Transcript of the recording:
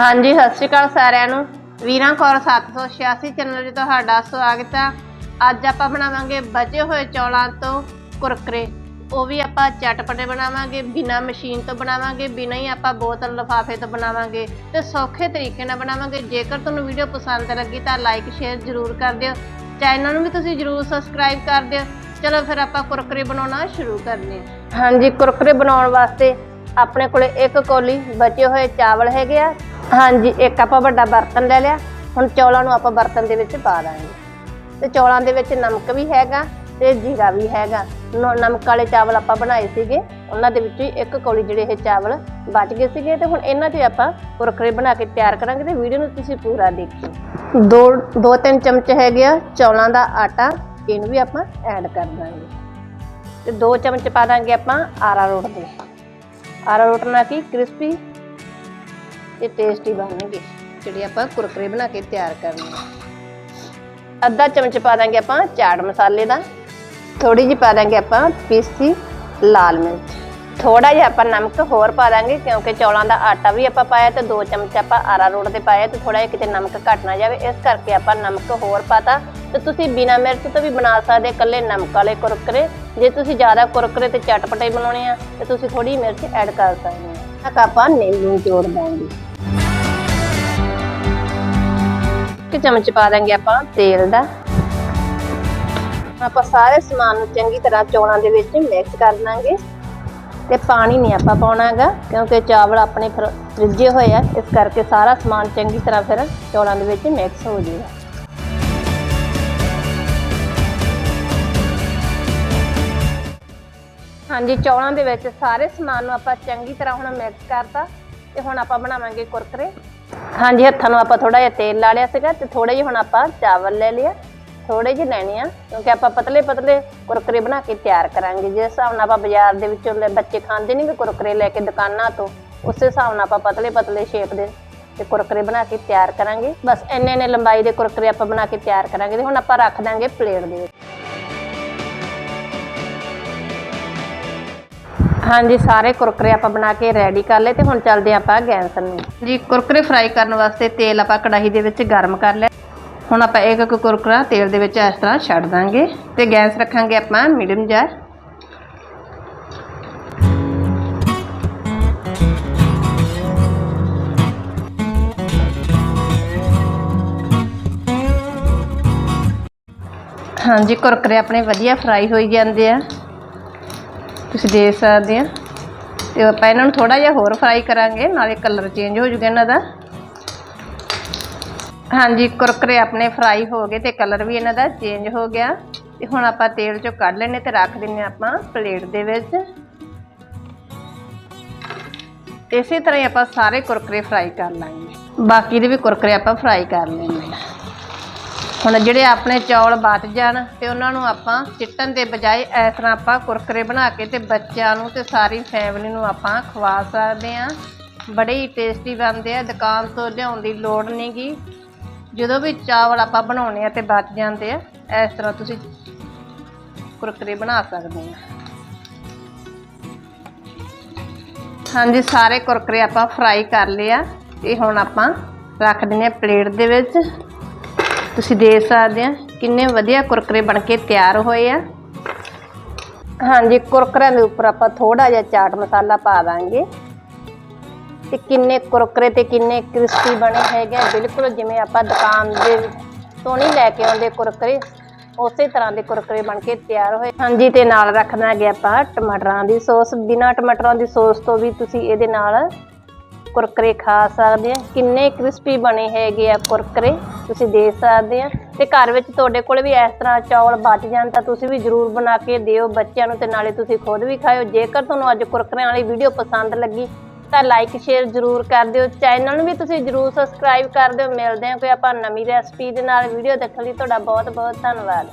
ਹਾਂਜੀ, ਸਤਿ ਸ਼੍ਰੀ ਅਕਾਲ ਸਾਰਿਆਂ ਨੂੰ। ਵੀਰਾਂ ਕੌਰ 786 ਚੈਨਲ 'ਤੇ ਤੁਹਾਡਾ ਸਵਾਗਤ ਆ। ਅੱਜ ਆਪਾਂ ਬਣਾਵਾਂਗੇ ਬਚੇ ਹੋਏ ਚੌਲਾਂ ਤੋਂ ਕੁਰਕਰੇ। ਉਹ ਵੀ ਆਪਾਂ ਚਟਪਟੇ ਬਣਾਵਾਂਗੇ, ਬਿਨਾ ਮਸ਼ੀਨ ਤੋਂ ਬਣਾਵਾਂਗੇ, ਬਿਨਾ ਹੀ ਆਪਾਂ ਬੋਤਲ ਲਿਫਾਫੇ ਤੋਂ ਬਣਾਵਾਂਗੇ। ਤੇ ਸੌਖੇ ਤਰੀਕੇ ਨਾਲ ਬਣਾਵਾਂਗੇ। ਜੇਕਰ ਤੁਹਾਨੂੰ ਵੀਡੀਓ ਪਸੰਦ ਲੱਗੀ ਤਾਂ ਲਾਈਕ ਸ਼ੇਅਰ ਜ਼ਰੂਰ ਕਰ ਦਿਓ। ਚੈਨਲ ਨੂੰ ਵੀ ਤੁਸੀਂ ਜ਼ਰੂਰ ਸਬਸਕ੍ਰਾਈਬ ਕਰ ਦਿਓ। ਚਲੋ ਫਿਰ ਆਪਾਂ ਕੁਰਕਰੇ ਬਣਾਉਣਾ ਸ਼ੁਰੂ ਕਰਨੇ ਹਾਂਜੀ, ਕੁਰਕਰੇ ਬਣਾਉਣ ਵਾਸਤੇ ਆਪਣੇ ਕੋਲੇ ਇੱਕ ਕੋਲੀ ਬਚੇ ਹੋਏ ਚਾਵਲ ਹੈਗੇ ਆ। ਹਾਂਜੀ, ਇੱਕ ਆਪਾਂ ਵੱਡਾ ਬਰਤਨ ਲੈ ਲਿਆ। ਹੁਣ ਚੌਲਾਂ ਨੂੰ ਆਪਾਂ ਬਰਤਨ ਦੇ ਵਿੱਚ ਪਾ ਦਾਂਗੇ। ਤੇ ਚੌਲਾਂ ਦੇ ਵਿੱਚ ਨਮਕ ਵੀ ਹੈਗਾ ਤੇ ਜੀਰਾ ਵੀ ਹੈਗਾ। ਨ- ਨਮਕ ਵਾਲੇ ਚਾਵਲ ਆਪਾਂ ਬਣਾਏ ਸੀਗੇ। ਉਹਨਾਂ ਦੇ ਵਿੱਚੋਂ ਹੀ ਇੱਕ ਕੌਲੀ ਜਿਹੜੇ ਇਹ ਚਾਵਲ ਬਚ ਗਏ ਸੀਗੇ ਤੇ ਹੁਣ ਇਹਨਾਂ 'ਤੇ ਆਪਾਂ ਕੁਰਕਰੇ ਬਣਾ ਕੇ ਤਿਆਰ ਕਰਾਂਗੇ ਤੇ ਵੀਡੀਓ ਨੂੰ ਤੁਸੀਂ ਪੂਰਾ ਦੇਖਿਓ। ਦੋ ਦੋ ਤਿੰਨ ਚਮਚ ਹੈਗੇ ਆ ਚੌਲਾਂ ਦਾ ਆਟਾ, ਇਹਨੂੰ ਵੀ ਆਪਾਂ ਐਡ ਕਰ ਦਾਂਗੇ। ਤੇ ਦੋ ਚਮਚ ਪਾ ਦਾਂਗੇ ਆਪਾਂ ਆਰਾ ਰੋਟ ਦੇ। ਆਰਾਰੋਟ ਨਾਲ ਕੀ? ਕ੍ਰਿਸਪੀ ਤੇ ਟੇਸਟੀ ਬਣਨਗੇ। ਜਿਹੜੇ ਆਪਾਂ ਕੁਰਕਰੇ ਬਣਾ ਕੇ ਤਿਆਰ ਕਰਨੇ ਆ। ਅੱਧਾ ਚਮਚ ਪਾ ਦਾਂਗੇ ਆਪਾਂ ਚਾਟ ਮਸਾਲੇ ਦਾ। ਥੋੜੀ ਜਿਹੀ ਪਾ ਦਾਂਗੇ ਆਪਾਂ ਪੀਸੀ ਲਾਲ ਮਿਰਚ। ਥੋੜਾ ਜਿਹਾ ਆਪਾਂ ਨਮਕ ਹੋਰ ਪਾ ਦਾਂਗੇ ਕਿਉਂਕਿ ਚੌਲਾਂ ਦਾ ਆਟਾ ਵੀ ਆਪਾਂ ਪਾਇਆ ਤੇ ਦੋ ਚਮਚ ਆਪਾਂ ਆਰਾਰੋਟ ਦੇ ਪਾਇਆ ਤੇ ਥੋੜਾ ਜਿਹਾ ਕਿਤੇ ਨਮਕ ਘੱਟ ਨਾ ਜਾਵੇ। ਇਸ ਕਰਕੇ ਆਪਾਂ ਨਮਕ ਹੋਰ ਪਾਤਾ। ਤੇ ਤੁਸੀਂ ਬਿਨਾ ਮਿਰਚ ਤੋਂ ਵੀ ਬਣਾ ਸਕਦੇ ਇਕੱਲੇ ਨਮਕ ਵਾਲੇ ਕੁਰਕਰੇ। ਜੇ ਤੁਸੀਂ ਜ਼ਿਆਦਾ ਕੁਰਕਰੇ ਤੇ ਚਟਪਟੇ ਬਣਾਉਣੇ ਆ, ਤਾਂ ਤੁਸੀਂ ਥੋੜੀ ਮਿਰਚ ਐਡ ਕਰ ਸਕਦੇ ਆ ਇੱਕ ਆਪਾਂ ਨਿੰਬੂ ਜੋੜ ਦਾਂਗੇ। ਇੱਕ ਚਮਚ ਪਾ ਦਾਂਗੇ ਆਪਾਂ ਤੇਲ ਦਾ। ਆਪਾਂ ਸਾਰੇ ਸਮਾਨ ਨੂੰ ਚੰਗੀ ਤਰ੍ਹਾਂ ਚੌਲਾਂ ਦੇ ਵਿੱਚ ਮਿਕਸ ਕਰ ਦਾਂਗੇ ਤੇ ਪਾਣੀ ਨਹੀਂ ਆਪਾਂ ਪਾਉਣਾਗਾ, ਕਿਉਂਕਿ ਚਾਵਲ ਆਪਣੇ ਫਿਰ ਰਿੱਝੇ ਹੋਏ ਆ, ਇਸ ਕਰਕੇ ਸਾਰਾ ਸਮਾਨ ਚੰਗੀ ਤਰ੍ਹਾਂ ਫਿਰ ਚੌਲਾਂ ਦੇ ਵਿੱਚ ਮਿਕਸ ਹੋ ਜਾਏਗਾ ਹਾਂਜੀ, ਚੌਲਾਂ ਦੇ ਵਿੱਚ ਸਾਰੇ ਸਮਾਨ ਨੂੰ ਆਪਾਂ ਚੰਗੀ ਤਰ੍ਹਾਂ ਹੁਣ ਮਿਕਸ ਕਰਤਾ ਤੇ ਹੁਣ ਆਪਾਂ ਬਣਾਵਾਂਗੇ ਕੁਰਕਰੇ। ਹਾਂਜੀ, ਹੱਥਾਂ ਨੂੰ ਆਪਾਂ ਥੋੜਾ ਜਿਹਾ ਤੇਲ ਲਾ ਲਿਆ ਸੀਗਾ ਤੇ ਥੋੜੇ ਜਿਹੇ ਹੁਣ ਆਪਾਂ ਚਾਵਲ ਲੈ ਲਿਆ ਥੋੜੇ ਜਿਹੇ ਲੈਣੇ ਆ, ਕਿਉਂਕਿ ਆਪਾਂ ਪਤਲੇ ਪਤਲੇ ਕੁਰਕਰੇ ਬਣਾ ਕੇ ਤਿਆਰ ਕਰਾਂਗੇ। ਜਿਸ ਹਿਸਾਬ ਨਾਲ ਆਪਾਂ ਬਾਜ਼ਾਰ ਦੇ ਵਿੱਚੋਂ ਬੱਚੇ ਖਾਂਦੇ ਨਹੀਂ ਕੁਰਕਰੇ ਲੈ ਕੇ ਦੁਕਾਨਾਂ ਤੋਂ, ਉਸੇ ਹਿਸਾਬ ਨਾਲ ਆਪਾਂ ਪਤਲੇ ਪਤਲੇ ਸ਼ੇਪ ਦੇ ਤੇ ਕੁਰਕਰੇ ਬਣਾ ਕੇ ਤਿਆਰ ਕਰਾਂਗੇ। ਬਸ ਇੰਨੇ ਇੰਨੇ ਲੰਬਾਈ ਦੇ ਕੁਰਕਰੇ ਆਪਾਂ ਬਣਾ ਕੇ ਤਿਆਰ ਕਰਾਂਗੇ ਤੇ ਹੁਣ ਆਪਾਂ ਰੱਖ ਦਾਂਗੇ ਪਲੇਟ ਦੇ ਵਿੱਚ। ਹਾਂਜੀ, ਸਾਰੇ ਕੁਰਕਰੇ ਆਪਾਂ ਬਣਾ ਕੇ ਰੈਡੀ ਕਰ ਲਏ ਤੇ ਹੁਣ ਚੱਲਦੇ ਆਪਾਂ ਗੈਸ ਨੂੰ। ਜੀ, ਕੁਰਕਰੇ ਫਰਾਈ ਕਰਨ ਵਾਸਤੇ ਤੇਲ ਆਪਾਂ ਕੜਾਹੀ ਦੇ ਵਿੱਚ ਗਰਮ ਕਰ ਲਿਆ। ਹੁਣ ਆਪਾਂ ਇੱਕ ਇੱਕ ਕੁਰਕਰਾ ਤੇਲ ਦੇ ਵਿੱਚ ਇਸ ਤਰ੍ਹਾਂ ਛੱਡ ਦਾਂਗੇ ਤੇ ਗੈਸ ਰੱਖਾਂਗੇ ਆਪਾਂ ਮੀਡੀਅਮ ਜਾਰ ਹਾਂਜੀ, ਕੁਰਕਰੇ ਆਪਣੇ ਵਧੀਆ ਫਰਾਈ ਹੋਈ ਜਾਂਦੇ ਆ। ਤੁਸੀਂ ਦੇਖ ਸਕਦੇ ਆ। ਤੇ ਆਪਾਂ ਇਹਨਾਂ ਨੂੰ ਥੋੜਾ ਜਿਹਾ ਹੋਰ ਫਰਾਈ ਕਰਾਂਗੇ, ਨਾਲੇ ਕਲਰ ਚੇਂਜ ਹੋ ਜੂਗਾ ਇਹਨਾਂ ਦਾ। ਹਾਂਜੀ, ਕੁਰਕਰੇ ਆਪਣੇ ਫਰਾਈ ਹੋ ਗਏ ਤੇ ਕਲਰ ਵੀ ਇਹਨਾਂ ਦਾ ਚੇਂਜ ਹੋ ਗਿਆ। ਤੇ ਹੁਣ ਆਪਾਂ ਤੇਲ ਚੋਂ ਕੱਢ ਲੈਣੇ ਤੇ ਰੱਖ ਦਿੰਨੇ ਆਪਾਂ ਪਲੇਟ ਦੇ ਵਿੱਚ। ਇਸੇ ਤਰ੍ਹਾਂ ਹੀ ਆਪਾਂ ਸਾਰੇ ਕੁਰਕਰੇ ਫਰਾਈ ਕਰ ਲਾਂਗੇ। ਬਾਕੀ ਦੇ ਵੀ ਕੁਰਕਰੇ ਆਪਾਂ ਫਰਾਈ ਕਰ ਲੈਣੇ ਆ ਹੁਣ ਜਿਹੜੇ ਆਪਣੇ ਚੌਲ ਬਚ ਜਾਣ ਤੇ ਉਹਨਾਂ ਨੂੰ ਆਪਾਂ ਚਿੱਟਣ ਦੇ ਬਜਾਏ ਇਸ ਤਰ੍ਹਾਂ ਆਪਾਂ ਕੁਰਕਰੇ ਬਣਾ ਕੇ ਤੇ ਬੱਚਿਆਂ ਨੂੰ ਤੇ ਸਾਰੀ ਫੈਮਿਲੀ ਨੂੰ ਆਪਾਂ ਖਵਾ ਸਕਦੇ ਆ ਬੜੇ ਹੀ ਟੇਸਟੀ ਬਣਦੇ ਆ, ਦੁਕਾਨ ਤੋਂ ਲਿਆਉਣ ਦੀ ਲੋੜ ਨਹੀਂਗੀ ਜਦੋਂ ਵੀ ਚਾਵਲ ਆਪਾਂ ਬਣਾਉਣੇ ਆ ਤੇ ਬਚ ਜਾਂਦੇ ਆ, ਇਸ ਤਰ੍ਹਾਂ ਤੁਸੀਂ ਕੁਰਕਰੇ ਬਣਾ ਸਕਦੇ ਆ। ਹਾਂਜੀ, ਸਾਰੇ ਕੁਰਕਰੇ ਆਪਾਂ ਫਰਾਈ ਕਰ ਲਏ ਆ ਇਹ ਹੁਣ ਆਪਾਂ ਰੱਖ ਦਿੰਨੇ ਆ ਪਲੇਟ ਦੇ ਵਿੱਚ। ਤੁਸੀਂ ਦੇਖ ਸਕਦੇ ਆ ਕਿੰਨੇ ਵਧੀਆ ਕੁਰਕਰੇ ਬਣ ਕੇ ਤਿਆਰ ਹੋਏ ਆ। ਹਾਂਜੀ, ਕੁਰਕਰਿਆਂ ਦੇ ਉੱਪਰ ਆਪਾਂ ਥੋੜਾ ਜਿਹਾ ਚਾਟ ਮਸਾਲਾ ਪਾ ਦਾਂਗੇ। ਤੇ ਕਿੰਨੇ ਕੁਰਕਰੇ ਤੇ ਕਿੰਨੇ ਕ੍ਰਿਸਪੀ ਬਣੇ ਹੈਗੇ ਆ। ਬਿਲਕੁਲ ਜਿਵੇਂ ਆਪਾਂ ਦੁਕਾਨ ਦੇ ਤੋਂ ਨਹੀਂ ਲੈ ਕੇ ਆਉਂਦੇ ਕੁਰਕਰੇ, ਉਸੇ ਤਰ੍ਹਾਂ ਦੇ ਕੁਰਕਰੇ ਬਣ ਕੇ ਤਿਆਰ ਹੋਏ। ਹਾਂਜੀ, ਤੇ ਨਾਲ ਰੱਖਣਾ ਹੈਗੇ ਆਪਾਂ ਟਮਾਟਰਾਂ ਦੀ ਸੌਸ। ਬਿਨਾ ਟਮਾਟਰਾਂ ਦੀ ਸੌਸ ਤੋਂ ਵੀ ਤੁਸੀਂ ਇਹਦੇ ਨਾਲ ਕੁਰਕਰੇ ਖਾ ਸਕਦੇ ਆ। ਕਿੰਨੇ ਕ੍ਰਿਸਪੀ ਬਣੇ ਹੈਗੇ ਆ ਕੁਰਕਰੇ। ਤੁਸੀਂ ਦੇ ਸਕਦੇ ਆ। ਤੇ ਘਰ ਵਿੱਚ ਤੁਹਾਡੇ ਕੋਲ ਵੀ ਇਸ ਤਰ੍ਹਾਂ ਚੌਲ ਬਚ ਜਾਣ ਤਾਂ ਤੁਸੀਂ ਵੀ ਜਰੂਰ ਬਣਾ ਕੇ ਦਿਓ ਬੱਚਿਆਂ ਨੂੰ ਤੇ ਨਾਲੇ ਤੁਸੀਂ ਖੁਦ ਵੀ ਖਾਓ ਜੇਕਰ ਤੁਹਾਨੂੰ ਅੱਜ ਕੁਰਕਰਿਆਂ ਵਾਲੀ ਵੀਡੀਓ ਪਸੰਦ ਲੱਗੀ, ਤਾਂ ਲਾਈਕ ਸ਼ੇਅਰ ਜਰੂਰ ਕਰ ਦਿਓ। ਚੈਨਲ ਨੂੰ ਵੀ ਤੁਸੀਂ ਜਰੂਰ ਸਬਸਕ੍ਰਾਈਬ ਕਰ ਦਿਓ। ਮਿਲਦੇ ਹਾਂ ਕੋਈ ਆਪਾਂ ਨਵੀਂ ਰੈਸਪੀ ਦੇ ਨਾਲ। ਵੀਡੀਓ ਦੇਖਣ ਲਈ ਤੁਹਾਡਾ ਬਹੁਤ ਬਹੁਤ ਧੰਨਵਾਦ।